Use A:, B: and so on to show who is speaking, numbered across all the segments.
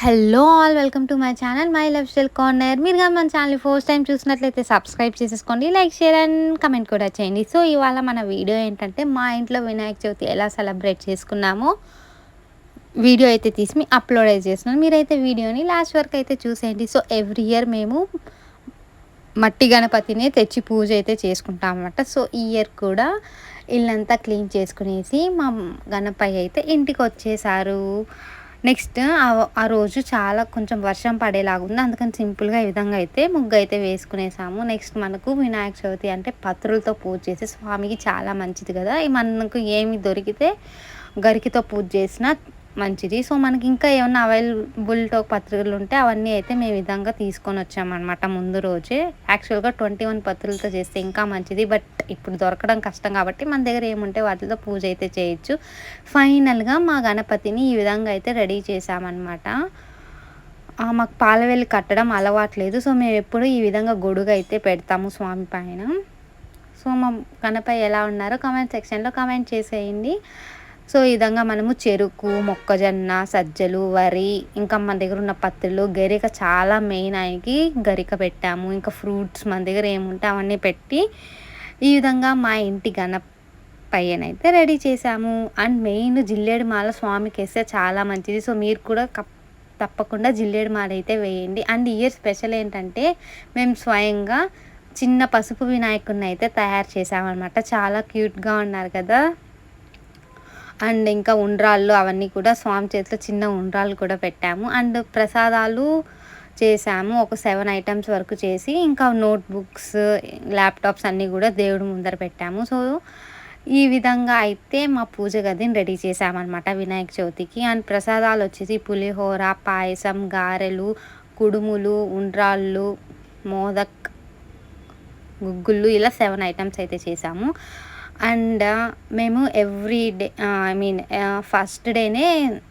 A: Hello all welcome to my channel my lifestyle corner. మీరు కానీ మన ఛానల్ ఫస్ట్ టైం చూసినట్లయితే సబ్స్క్రైబ్ చేసేసుకోండి లైక్ షేర్ అండ్ కమెంట్ కూడా చేయండి. సో ఇవాళ మన వీడియో ఏంటంటే మా ఇంట్లో వినాయక చవితి ఎలా సెలబ్రేట్ చేసుకున్నామో వీడియో అయితే తీసి మీ అప్లోడ్ అయితే చేస్తున్నాను. మీరైతే వీడియోని లాస్ట్ వరకు అయితే చూసేయండి. సో ఎవ్రీ ఇయర్ మేము మట్టి గణపతిని తెచ్చి పూజ అయితే చేసుకుంటాం అన్నమాట సో ఈ ఇయర్ కూడా ఇల్లంతా క్లీన్ చేసుకునేసి మా గణపయ్య అయితే ఇంటికి వచ్చేసారు. నెక్స్ట్ ఆ రోజు చాలా కొంచెం వర్షం పడేలాగా ఉంది. అందుకని సింపుల్గా ఈ విధంగా అయితే ముగ్గు అయితే వేసుకునేసాము. నెక్స్ట్ మనకు వినాయక చవితి అంటే పత్రులతో పూజ చేసి స్వామికి చాలా మంచిది కదా. మనకు ఏమి దొరికితే గరికితో పూజ చేసినా మంచిది. సో మనకి ఇంకా ఏమైనా అవైలబుల్ అవైలబుల్తో పత్రికలు ఉంటే అవన్నీ అయితే మేము విధంగా తీసుకొని వచ్చామన్నమాట ముందు రోజే. యాక్చువల్గా ట్వంటీ వన్ పత్రులతో చేస్తే ఇంకా మంచిది. బట్ ఇప్పుడు దొరకడం కష్టం కాబట్టి మన దగ్గర ఏముంటే వాటితో పూజ అయితే చేయొచ్చు. ఫైనల్గా మా గణపతిని ఈ విధంగా అయితే రెడీ చేసామన్నమాట మాకు పాలవెల్లి కట్టడం అలవాట్లేదు. సో మేము ఎప్పుడు ఈ విధంగా గొడుగు అయితే పెడతాము స్వామి పైన. సో మా గణపతి ఎలా ఉన్నారో కామెంట్ సెక్షన్లో కామెంట్ చేసేయండి. సో ఈ విధంగా మనము చెరుకు మొక్కజొన్న సజ్జలు వరి ఇంకా మన దగ్గర ఉన్న పత్తులు గరిక చాలా మెయిన్ ఆయనకి గరిక పెట్టాము. ఇంకా ఫ్రూట్స్ మన దగ్గర ఏముంటే అవన్నీ పెట్టి ఈ విధంగా మా ఇంటి గణపయ్యనైతే రెడీ చేసాము అండ్ మెయిన్ జిల్లేడు మాల స్వామికి వేస్తే చాలా మంచిది. సో మీరు కూడా కప్ తప్పకుండా జిల్లేడు మాల అయితే వేయండి. అండ్ ఇయర్ స్పెషల్ ఏంటంటే మేము స్వయంగా చిన్న పసుపు వినాయకుడిని అయితే తయారు చేసామన్నమాట చాలా క్యూట్గా ఉన్నారు కదా. అండ్ ఇంకా ఉండ్రాళ్ళు అవన్నీ కూడా స్వామి చేతిలో చిన్న ఉండ్రాళ్ళు కూడా పెట్టాము. అండ్ ప్రసాదాలు చేసాము. ఒక సెవెన్ ఐటమ్స్ వరకు చేసి ఇంకా నోట్బుక్స్ ల్యాప్టాప్స్ అన్నీ కూడా దేవుడి ముందర పెట్టాము. సో ఈ విధంగా అయితే మా పూజ గదిని రెడీ చేసామన్నమాట వినాయక చవితికి. అండ్ ప్రసాదాలు వచ్చేసి పులిహోర పాయసం గారెలు కుడుములు ఉండ్రాళ్ళు మోదక్ గుగ్గుళ్ళు ఇలా సెవెన్ ఐటమ్స్ అయితే చేసాము. అండ్ మేము every day I mean first డేనే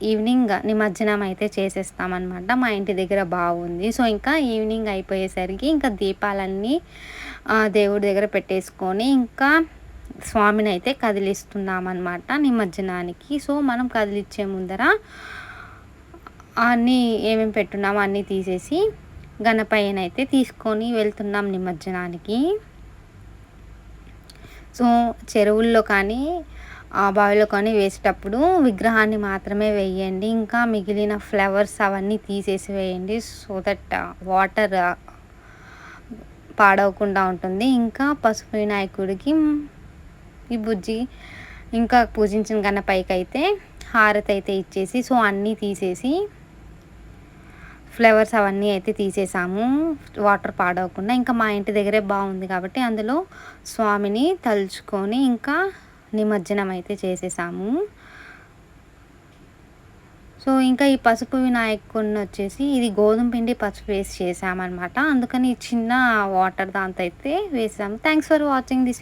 A: ఈవినింగ్ నిమజ్జనం అయితే చేసేస్తామన్నమాట. మా ఇంటి దగ్గర బాగుంది సో ఇంకా ఈవినింగ్ అయిపోయేసరికి ఇంకా దీపాలన్నీ దేవుడి దగ్గర పెట్టేసుకొని ఇంకా స్వామిని అయితే కదిలిస్తున్నామన్నమాట నిమజ్జనానికి. సో మనం కదిలిచ్చే ముందర అన్నీ ఏమేమి పెట్టున్నామో అన్నీ తీసేసి గణపయ్యనైతే తీసుకొని వెళ్తున్నాం నిమజ్జనానికి. సో చెరువుల్లో కానీ ఆ బావిలో కానీ వేసేటప్పుడు విగ్రహాన్ని మాత్రమే వేయండి. ఇంకా మిగిలిన ఫ్లవర్స్ అవన్నీ తీసేసి వేయండి. సో దట్ వాటర్ పాడవకుండా ఉంటుంది. ఇంకా పసుపు వినాయకుడికి ఈ బుజ్జి ఇంకా పూజించిన కన్నా పైకి అయితే హారతి అయితే ఇచ్చేసి సో అన్నీ తీసేసి ఫ్లేవర్స్ అవన్నీ అయితే తీసేసాము. వాటర్ పాడవకుండా ఇంకా మా ఇంటి దగ్గరే బాగుంది కాబట్టి అందులో స్వామిని తలుచుకొని ఇంకా నిమజ్జనం అయితే చేసేసాము. సో ఇంకా ఈ పసుపు వినాయకుడిని వచ్చేసి ఇది గోధుమ పిండి పసుపు వేసి చేసామన్నమాట. అందుకని చిన్న వాటర్ దాంతో అయితే వేసాము. Thanks for watching this